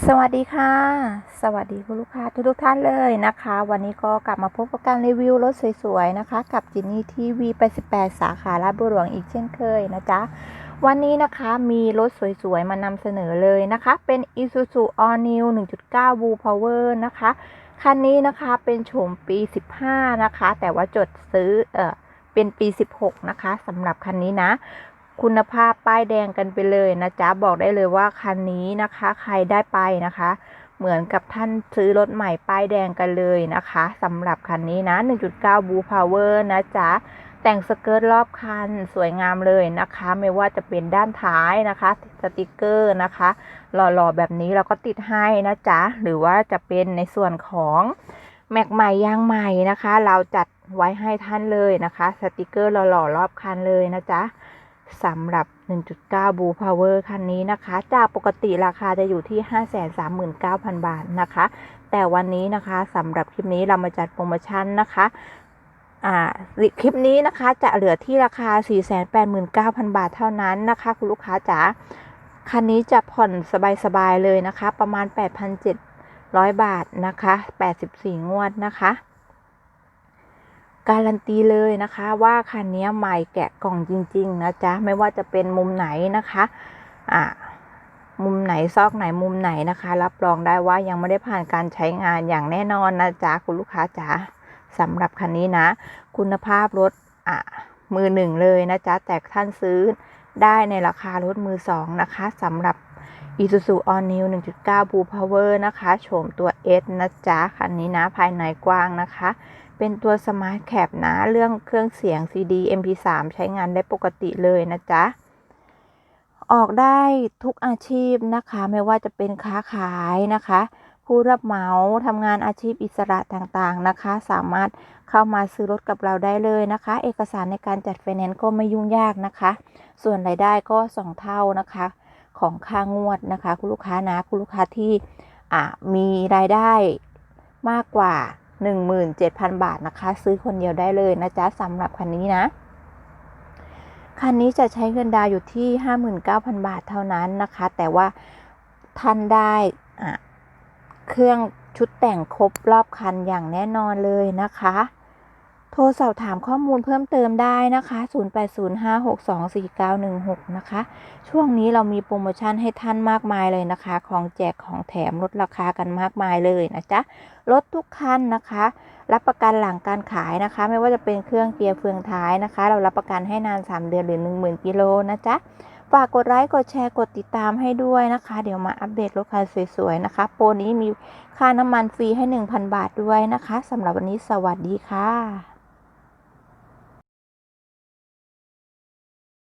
สวัสดีค่ะ สวัสดีคุณลูกค้าทุกทุกๆท่านเลยนะคะ วันนี้ก็กลับมาพบกับการรีวิวรถสวยๆนะคะ กับจินนี่ทีวี88สาขาลาดบุรีอีกเช่นเคยนะจ๊ะ วันนี้นะคะมีรถสวยๆ มานำเสนอเลยนะคะ เป็น Isuzu All New 1.9 Blue Power นะคะ คันนี้นะคะเป็นโฉมปี 15 นะคะ แต่ว่าจดซื้อเออเป็นปี 16 นะคะสำหรับคันนี้นะ คุณภาพป้ายแดงกันไปเลยนะจ๊ะบอกได้เลยว่าคันนี้นะคะ ใครได้ไปนะคะ เหมือนกับท่านซื้อรถใหม่ป้ายแดงกันเลยนะคะสำหรับคันนี้นะ 1.9 Blue Power นะจ๊ะแต่งสเกิร์ตรอบคันสวยงามเลยนะคะ ไม่ว่าจะเป็นด้านท้ายนะคะ สติกเกอร์นะคะ หล่อๆ แบบนี้เราก็ติดให้นะจ๊ะ หรือว่าจะเป็นในส่วนของแม็กใหม่ยางใหม่นะคะ เราจัดไว้ให้ท่านเลยนะคะ สติกเกอร์หล่อๆ รอบคันเลยนะจ๊ะ สำหรับ 1.9 Blue Power คันนี้นะคะ จากปกติราคาจะอยู่ที่ 539,000 บาทนะคะ แต่วันนี้นะคะสำหรับคลิปนี้เรามาจัดโปรโมชั่นนะคะอ่าคลิปนี้นะคะจะเหลือที่ราคา 489,000 บาทเท่านั้นนะคะ คุณลูกค้าจ๋าคันนี้จะผ่อนสบาย ๆ เลยนะคะ ประมาณ 8,700 บาทนะคะ 84 งวดนะคะ การันตีเลยนะคะว่าคันนี้ใหม่แกะกล่องจริง ๆ นะจ๊ะ ไม่ว่าจะเป็นมุมไหนนะคะอ่ามุมไหนซอกไหนมุมไหนนะคะ รับรองได้ว่ายังไม่ได้ผ่านการใช้งานอย่างแน่นอนนะจ๊ะคุณลูกค้าจ๋าสำหรับคันนี้นะ คุณภาพรถอะมือหนึ่งเลยนะจ๊ะ แต่ท่านซื้อได้ในราคารถมือสองนะคะสำหรับ Isuzu All New 1.9 Blue Power นะคะ โฉมตัว S นะจ๊ะ คันนี้นะ ภายในกว้างนะคะ เป็นตัว Smart Cap นะ เรื่องเครื่องเสียง CD MP3 ใช้งานได้ปกติเลยนะจ๊ะ ออกได้ทุกอาชีพนะคะ ไม่ว่าจะเป็นค้าขายนะคะ ผู้รับเหมาทำงานอาชีพอิสระต่างๆนะคะ สามารถเข้ามาซื้อรถกับเราได้เลยนะคะ เอกสารในการจัดไฟแนนซ์ก็ไม่ยุ่งยากนะคะ ส่วนรายได้ก็สองเท่านะคะ ของค่างวดนะคะ คุณลูกค้านะ คุณลูกค้าที่มีรายได้มากกว่า 17,000 บาทนะคะ ซื้อคนเดียวได้เลยนะจ๊ะสำหรับคันนี้นะคันนี้จะใช้เงินดาวอยู่ที่ 59,000 บาทเท่านั้นนะคะ แต่ว่าท่านได้เครื่องชุดแต่งครบรอบคันอย่างแน่นอนเลยนะคะ โทรสอบถามข้อมูลเพิ่มเติมได้นะคะ 0805624916 นะคะ ช่วงนี้เรามีโปรโมชั่นให้ท่านมากมายเลยนะคะ ของแจกของแถมลดราคากันมากมายเลยนะจ๊ะรถทุกคันนะคะ รับประกันหลังการขายนะคะ ไม่ว่าจะเป็นเครื่องเกียร์เฟืองท้ายนะคะ เรารับประกันให้นาน 3 เดือนหรือ 10,000 กิโลนะจ๊ะ ฝากกดไลค์ กดแชร์ กดติดตามให้ด้วยนะคะ เดี๋ยวมาอัปเดตรถคันสวยๆนะคะ โปรนี้มีค่าน้ำมันฟรีให้ 1,000 บาทด้วยนะคะสำหรับวันนี้สวัสดีค่ะ